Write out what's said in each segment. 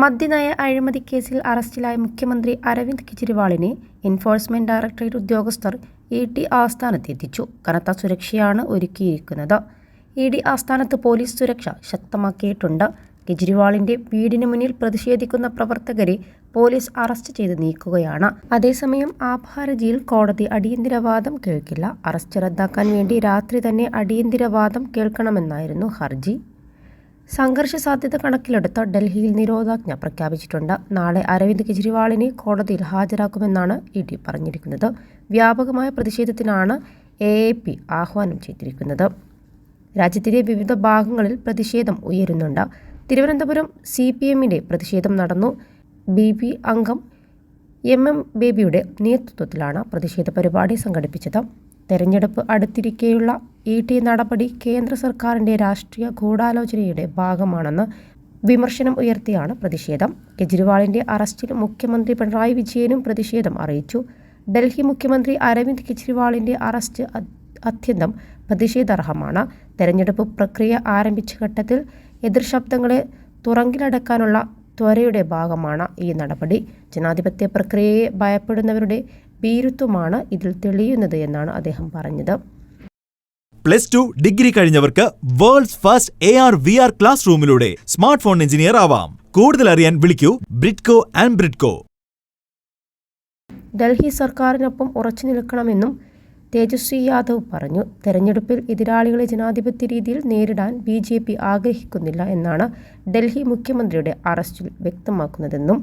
മദ്യനയ അഴിമതി കേസിൽ അറസ്റ്റിലായ മുഖ്യമന്ത്രി അരവിന്ദ് കെജ്രിവാളിനെ എൻഫോഴ്സ്മെന്റ് ഡയറക്ടറേറ്റ് ഉദ്യോഗസ്ഥർ ഇ ടി ആസ്ഥാനത്ത് എത്തിച്ചു കനത്ത സുരക്ഷയാണ് ഒരുക്കിയിരിക്കുന്നത്. ഇ ഡി ആസ്ഥാനത്ത് പോലീസ് സുരക്ഷ ശക്തമാക്കിയിട്ടുണ്ട്. കെജ്രിവാളിന്റെ വീടിന് മുന്നിൽ പ്രതിഷേധിക്കുന്ന പ്രവർത്തകരെ പോലീസ് അറസ്റ്റ് ചെയ്ത് നീക്കുകയാണ്. അതേസമയം ആഭാരജിയിൽ കോടതി അടിയന്തരവാദം കേൾക്കില്ല. അറസ്റ്റ് റദ്ദാക്കാൻ വേണ്ടി രാത്രി തന്നെ അടിയന്തരവാദം കേൾക്കണമെന്നായിരുന്നു ഹർജി. സംഘർഷ സാധ്യത കണക്കിലെടുത്ത് ഡൽഹിയിൽ നിരോധാജ്ഞ പ്രഖ്യാപിച്ചിട്ടുണ്ട്. നാളെ അരവിന്ദ് കെജ്രിവാളിനെ കോടതിയിൽ ഹാജരാക്കുമെന്നാണ് ഇ ഡി പറഞ്ഞിരിക്കുന്നത്. വ്യാപകമായ പ്രതിഷേധത്തിനാണ് എ എ പി ആഹ്വാനം ചെയ്തിരിക്കുന്നത്. രാജ്യത്തിലെ വിവിധ ഭാഗങ്ങളിൽ പ്രതിഷേധം ഉയരുന്നുണ്ട്. തിരുവനന്തപുരം സി പി എമ്മിന്റെ പ്രതിഷേധം നടന്നു. ബി പി അംഗം എം എം ബേബിയുടെ നേതൃത്വത്തിലാണ് പ്രതിഷേധ പരിപാടി സംഘടിപ്പിച്ചത്. തെരഞ്ഞെടുപ്പ് അടുത്തിരിക്കെയുള്ള ഇ ടി നടപടി കേന്ദ്ര സർക്കാരിന്റെ രാഷ്ട്രീയ ഗൂഢാലോചനയുടെ ഭാഗമാണെന്ന് വിമർശനം ഉയർത്തിയാണ് പ്രതിഷേധം. കെജ്രിവാളിന്റെ അറസ്റ്റിൽ മുഖ്യമന്ത്രി പിണറായി വിജയനും പ്രതിഷേധം അറിയിച്ചു. ഡൽഹി മുഖ്യമന്ത്രി അരവിന്ദ് കെജ്രിവാളിന്റെ അറസ്റ്റ് അത്യന്തം പ്രതിഷേധാർഹമാണ്. തെരഞ്ഞെടുപ്പ് പ്രക്രിയ ആരംഭിച്ച ഘട്ടത്തിൽ എതിർശബ്ദങ്ങളെ തുറങ്കിലടക്കാനുള്ള ത്വരയുടെ ഭാഗമാണ് ഈ നടപടി. ജനാധിപത്യ പ്രക്രിയയെ ഭയപ്പെടുന്നവരുടെ ഭീരുത്വമാണ് ഇതിൽ തെളിയുന്നത് എന്നാണ് അദ്ദേഹം പറഞ്ഞത്. Plus two degree കഴിഞ്ഞവർക്ക് world's first A R V R class റൂമിലൂടെ smart phone engineer ആവാം. കൂടുതൽ അറിയാൻ വിളിക്കൂ ബ്രിഡ്കോ ആൻഡ് ബ്രിഡ്കോ. ഡൽഹി സർക്കാരിനൊപ്പം ഉറച്ചു നിൽക്കണമെന്നും തേജസ്വി യാദവ് പറഞ്ഞു. തെരഞ്ഞെടുപ്പിൽ എതിരാളികളെ ജനാധിപത്യ രീതിയിൽ നേരിടാൻ ബി ജെ പി ആഗ്രഹിക്കുന്നില്ല എന്നാണ് ഡൽഹി മുഖ്യമന്ത്രിയുടെ അറസ്റ്റിൽ വ്യക്തമാക്കുന്നതെന്നും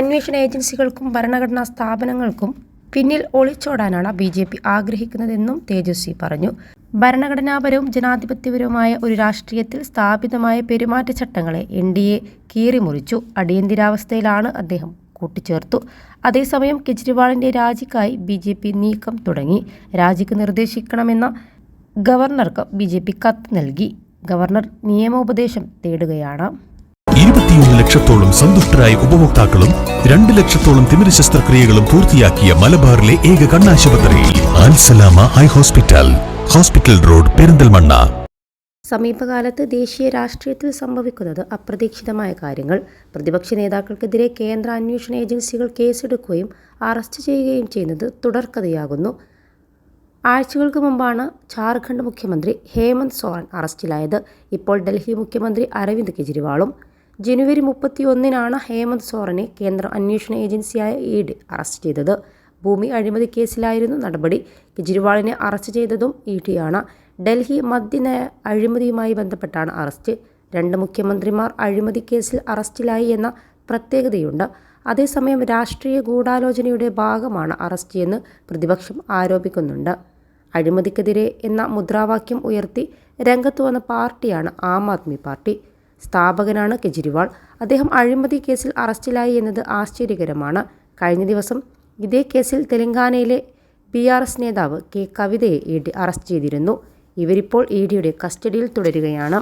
അന്വേഷണ ഏജൻസികൾക്കും ഭരണഘടനാ സ്ഥാപനങ്ങൾക്കും പിന്നിൽ ഒളിച്ചോടാനാണ് ബി ജെ പി ആഗ്രഹിക്കുന്നതെന്നും തേജസ്വി പറഞ്ഞു. ഭരണഘടനാപരവും ജനാധിപത്യപരവുമായ ഒരു രാഷ്ട്രീയത്തിൽ സ്ഥാപിതമായ പെരുമാറ്റച്ചട്ടങ്ങളെ എൻ ഡി എ കീറിമുറിച്ചു. അടിയന്തരാവസ്ഥയിലാണ് അദ്ദേഹം കൂട്ടിച്ചേർത്തു. അതേസമയം കെജ്രിവാളിന്റെ രാജിക്കായി ബി ജെ പി നീക്കം തുടങ്ങി. രാജിക്ക് നിർദ്ദേശിക്കണമെന്ന ഗവർണർക്ക് ബി ജെ പി കത്ത് നൽകി. ഗവർണർ നിയമോപദേശം തേടുകയാണ്. ഇരുപത്തിയൊന്ന് ലക്ഷത്തോളം സന്തുഷ്ടരായ ഉപഭോക്താക്കളും രണ്ട് ലക്ഷത്തോളം തിമിര ശസ്ത്രക്രിയകളും പൂർത്തിയാക്കിയ മലബാറിലെ ഏക കണ്ണാശുപത്രി Alsalama high hospital. Hospital road Perinthalmanna. സമീപകാലത്ത് ദേശീയ രാഷ്ട്രീയത്തിൽ സംഭവിക്കുന്നത് അപ്രതീക്ഷിതമായ കാര്യങ്ങൾ. പ്രതിപക്ഷ നേതാക്കൾക്കെതിരെ കേന്ദ്ര അന്വേഷണ ഏജൻസികൾ കേസെടുക്കുകയും അറസ്റ്റ് ചെയ്യുകയും ചെയ്യുന്നത് തുടർക്കഥയാകുന്നു. ആഴ്ചകൾക്ക് മുമ്പാണ് ജാർഖണ്ഡ് മുഖ്യമന്ത്രി ഹേമന്ത് സോറൻ അറസ്റ്റിലായത്. ഇപ്പോൾ ഡൽഹി മുഖ്യമന്ത്രി അരവിന്ദ് കെജ്രിവാളും. ജനുവരി മുപ്പത്തിയൊന്നിനാണ് ഹേമന്ത് സോറനെ കേന്ദ്ര അന്വേഷണ ഏജൻസിയായ ഇ ഡി അറസ്റ്റ് ചെയ്തത്. ഭൂമി അഴിമതി കേസിലായിരുന്നു നടപടി. കെജ്രിവാളിനെ അറസ്റ്റ് ചെയ്തതും ഇ. ഡിയാണ് ഡൽഹി മദ്യനയ അഴിമതിയുമായി ബന്ധപ്പെട്ടാണ് അറസ്റ്റ്. രണ്ട് മുഖ്യമന്ത്രിമാർ അഴിമതി കേസിൽ അറസ്റ്റിലായി എന്ന പ്രത്യേകതയുണ്ട്. അതേസമയം രാഷ്ട്രീയ ഗൂഢാലോചനയുടെ ഭാഗമാണ് അറസ്റ്റ് എന്ന് പ്രതിപക്ഷം ആരോപിക്കുന്നുണ്ട്. അഴിമതിക്കെതിരെ എന്ന മുദ്രാവാക്യം ഉയർത്തി രംഗത്ത് വന്ന പാർട്ടിയാണ് ആം ആദ്മി പാർട്ടി. സ്ഥാപകനാണ് കെജ്രിവാൾ. അദ്ദേഹം അഴിമതി കേസിൽ അറസ്റ്റിലായി എന്നത് ആശ്ചര്യകരമാണ്. കഴിഞ്ഞ ദിവസം ഇതേ കേസിൽ തെലങ്കാനയിലെ ബി ആർ എസ് നേതാവ് കെ കവിതയെ ഇ ഡി അറസ്റ്റ് ചെയ്തിരുന്നു. ഇവരിപ്പോൾ ഇ ഡിയുടെ കസ്റ്റഡിയിൽ തുടരുകയാണ്.